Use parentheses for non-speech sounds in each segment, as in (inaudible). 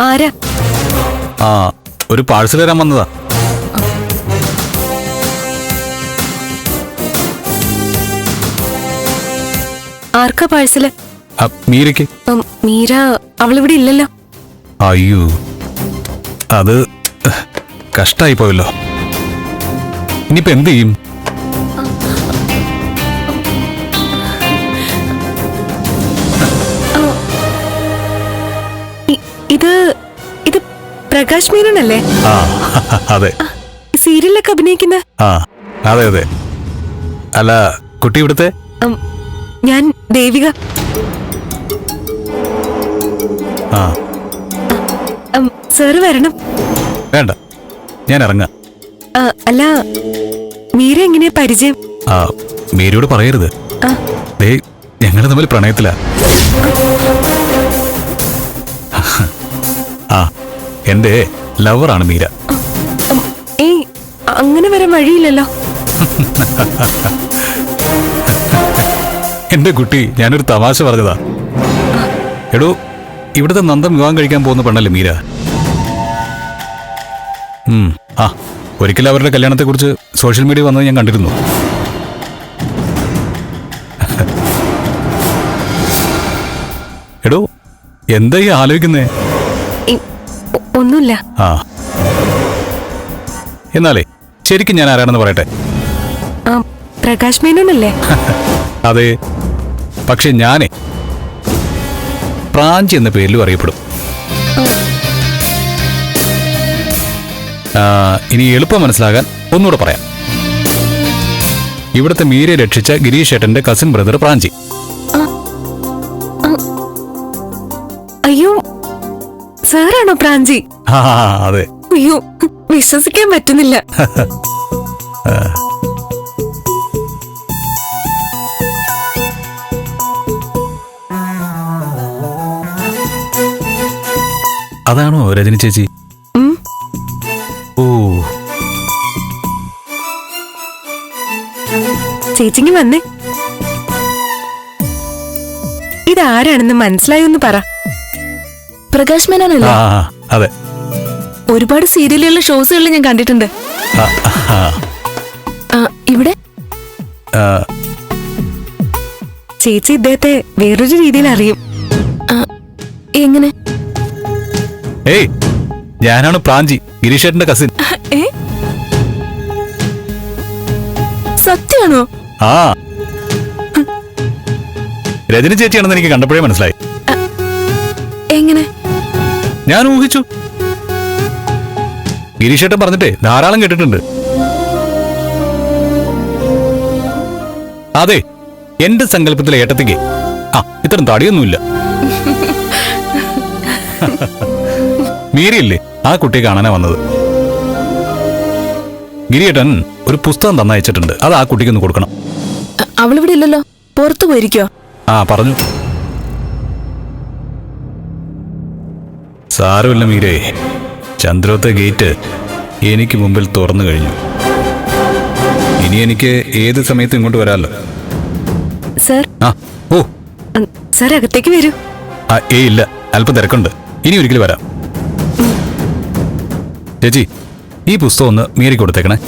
ആരാ? ആ ഒരു പാഴ്സൽ തരാൻ വന്നതാ. ആർക്കാ പാഴ്സൽ ആ, മീരയ്ക്ക്. ഉം, മീര അവളിവിടെ ഇല്ലല്ലോ. അയ്യോ അത് കഷ്ടായി പോയല്ലോ. ഇനിയിപ്പോ എന്ത് ചെയ്യും? ഇ- ഇത് ഇത് പ്രകാശ് മീനനല്ലേ ആ അതെ. സീരിയലൊക്കെ അഭിനയിക്കുന്ന? ആ അതെ അതെ. അല്ല കുട്ടി ഇവിടുത്തെ? ഉം, ഞാൻ ദേവിക. ആ. ഉം, സാറ് വരണം. വേണ്ട ഞാൻ ഇറങ്ങാം. ആ, അല്ല മീര എങ്ങനെയാ പരിചയം? ആ മീരയോട് പറയരുത്. ആ, ദേ ഞങ്ങൾ തമ്മിൽ പ്രണയത്തിലാ. ആ എന്റെ ലവറാണ് മീര. ഏ ഏയ് അങ്ങനെ വരാൻ വഴിയില്ലല്ലോ. എന്റെ കുട്ടി ഞാനൊരു തമാശ പറഞ്ഞതാ. എടോ ഇവിടുത്തെ നന്ദം വിവാഹം കഴിക്കാൻ പോകുന്ന പെണ്ണല്ലേ മീര? ആ ഒരിക്കൽ അവരുടെ കല്യാണത്തെക്കുറിച്ച് സോഷ്യൽ മീഡിയ വന്നത് ഞാൻ കണ്ടിരുന്നു. എടോ എന്തായി ഈ ആലോചിക്കുന്നേ? ഒന്നുമില്ല. ആ. എന്നാലേ ശരിക്കും ഞാൻ ആരാണെന്ന് പറയട്ടെ? ആ പ്രകാശ് മേനോനല്ലേ? (laughs) അതെ. പക്ഷെ ഞാനേ പ്രാഞ്ചി എന്ന പേരിലും അറിയപ്പെടും. ആ, ഇനി എളുപ്പം മനസ്സിലാകാൻ ഒന്നുകൂടെ പറയാം. ഇവിടുത്തെ മീരെ രക്ഷിച്ച ഗിരീഷ് ഏട്ടന്റെ കസിൻ ബ്രദർ പ്രാഞ്ചി. സാറാണോ പ്രാഞ്ചി? അതെ. അയ്യോ വിശ്വസിക്കാൻ പറ്റുന്നില്ല. അതാണോ രജനി ചേച്ചി? ഓ. ചേച്ചിങ്ങി വന്നേ. ഇതാരാണെന്ന് മനസ്സിലായോന്ന് പറ. പ്രകാശ് മേനോനല്ലേ? ആ അതെ. ഒരുപാട് സീരിയലുകളിലും ഷോസുകളിലും ഞാൻ കണ്ടിട്ടുണ്ട്. ആ, ആ, ആ, ഇവിടെ? ആ, ചേച്ചി ഇദ്ദേഹത്തെ വേറൊരു രീതിയിൽ അറിയും. ആ, എങ്ങനെ? ഏയ് ഞാനാണ് പ്രാഞ്ചി ഗിരീഷേട്ടന്റെ കസിൻ ഏ? സത്യമാണോ? ആ. രജനി ചേച്ചിയാണെന്ന് എനിക്ക് കണ്ടപ്പോഴേ മനസ്സിലായി. എങ്ങനെ? ഞാൻ ഊഹിച്ചു. ഗിരീഷേട്ടൻ പറഞ്ഞിട്ടേ ധാരാളം കേട്ടിട്ടുണ്ട്. അതെ എന്റെ സങ്കല്പത്തിലെ ഏട്ടത്തിക്ക്. ആ ഇത്തരം തടിയൊന്നുമില്ല. മീരിയല്ലേ ആ കുട്ടിയെ കാണാനാ വന്നത്. ഗിരിയേട്ടൻ ഒരു പുസ്തകം തന്നയച്ചിട്ടുണ്ട്. അത് ആ കുട്ടിക്ക് ഒന്ന് കൊടുക്കണം. അവളിവിടെ ഇല്ലല്ലോ. പുറത്തു പോയിരിക്കോ ആ പറഞ്ഞു. സാരമില്ല മീരേ. ചന്ദ്രോത്തെ ഗേറ്റ് എനിക്ക് മുമ്പിൽ തുറന്നു കഴിഞ്ഞു. ഇനി എനിക്ക് ഏത് സമയത്തും ഇങ്ങോട്ട് വരാമല്ലോ സർ. ആ ഓ. സർ അകത്തേക്ക് വരൂ. ആ ഏ ഇല്ല. അല്പം തിരക്കുണ്ട്. ഇനി ഒരിക്കലും വരാം. ചേച്ചി ഈ പുസ്തകം ഒന്ന് മീറി കൊടുത്തേക്കണേ.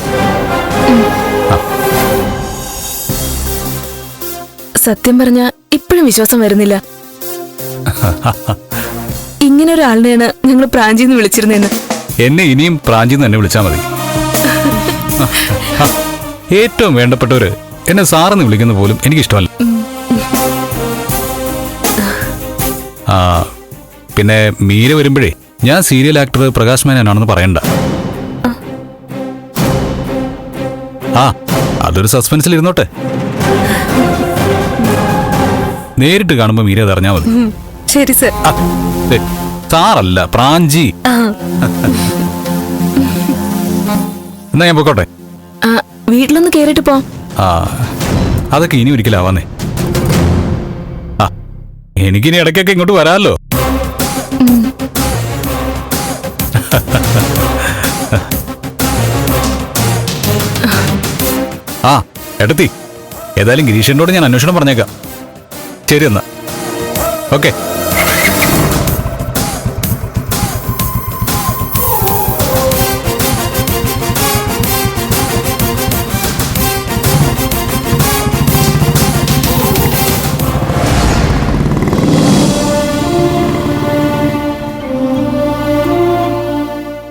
സത്യം പറഞ്ഞ ഇപ്പോഴും വിശ്വാസം വരുന്നില്ല. (laughs) ഇങ്ങനെ ഒരാളിനെയാണ് ഞങ്ങൾ പ്രാഞ്ചിന്ന് വിളിച്ചിരുന്നതെന്ന് എന്നെ ഇനിയും പ്രാഞ്ചി എന്ന് തന്നെ വിളിച്ചാൽ മതി. ഏറ്റവും വേണ്ടപ്പെട്ടവര് എന്നെ സാറെന്ന് വിളിക്കുന്ന പോലും എനിക്കിഷ്ടമല്ല. ആ പിന്നെ മീര വരുമ്പോഴേ ഞാൻ സീരിയൽ ആക്ടർ പ്രകാശ് മേനോനാണെന്ന് പറയണ്ട. ആ അതൊരു സസ്പെൻസിൽ ഇരുന്നോട്ടെ. നേരിട്ട് കാണുമ്പോൾ മീര അത് അറിഞ്ഞാൽ മതി. ശരി സർ. ആ, അല്ല പ്രാഞ്ചി എന്നാ ഞാൻ പൊക്കോട്ടെ? ആ, വീട്ടിലൊന്ന് കേറിട്ട് പോ. ആ അതൊക്കെ ഇനി ഒരിക്കലാവാന്നേ. ആ എനിക്കിനി ഇടയ്ക്കൊക്കെ ഇങ്ങോട്ട് വരാമല്ലോ. ആ എടത്തി. ഏതായാലും ഗിരീഷനോട് ഞാൻ അന്വേഷണം പറഞ്ഞേക്കാം. ശരി എന്നാ. ഓക്കെ.